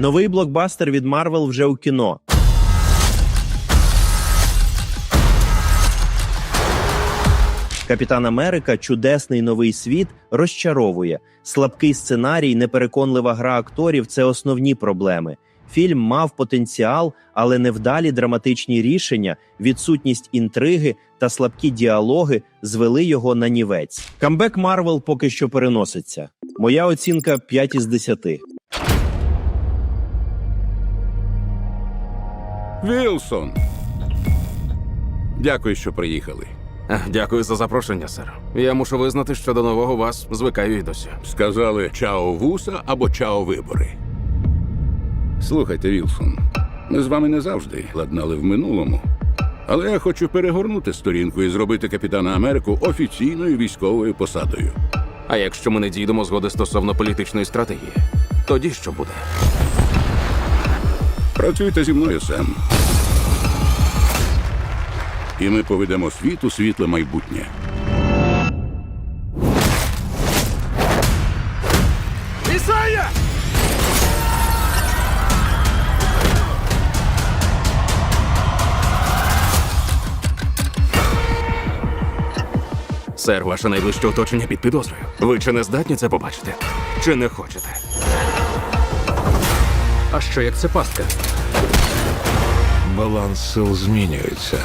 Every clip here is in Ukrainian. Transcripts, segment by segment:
Новий блокбастер від Марвел вже у кіно. Капітан Америка, чудесний новий світ розчаровує. Слабкий сценарій, непереконлива гра акторів це основні проблеми. Фільм мав потенціал, але невдалі драматичні рішення, відсутність інтриги та слабкі діалоги звели його на нівець. Камбек Марвел поки що переноситься. Моя оцінка 5 із 10. Вілсон. Дякую, що приїхали. Е, Дякую за запрошення, сер. Я мушу визнати, що до нового вас звикаю і досі. Сказали чао вуса або чао вибори. Слухайте, Вілсон, ми з вами не завжди ладнали в минулому. Але я хочу перегорнути сторінку і зробити капітана Америку офіційною військовою посадою. А якщо ми не дійдемо згоди стосовно політичної стратегії, тоді що буде? Працюйте зі мною, Сем. І ми поведемо світ у світле майбутнє. Ісая! Сер, ваше найближче оточення під підозрою. Ви чи не здатні це побачити? Чи не хочете? А що як це пастка? Баланс сил змінюється.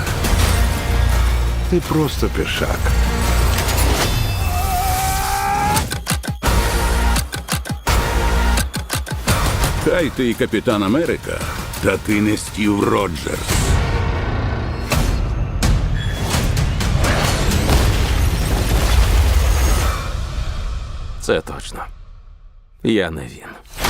Ти просто пішак. Хай ти і капітан Америка, та ти не Стів Роджерс. Це точно. Я не він.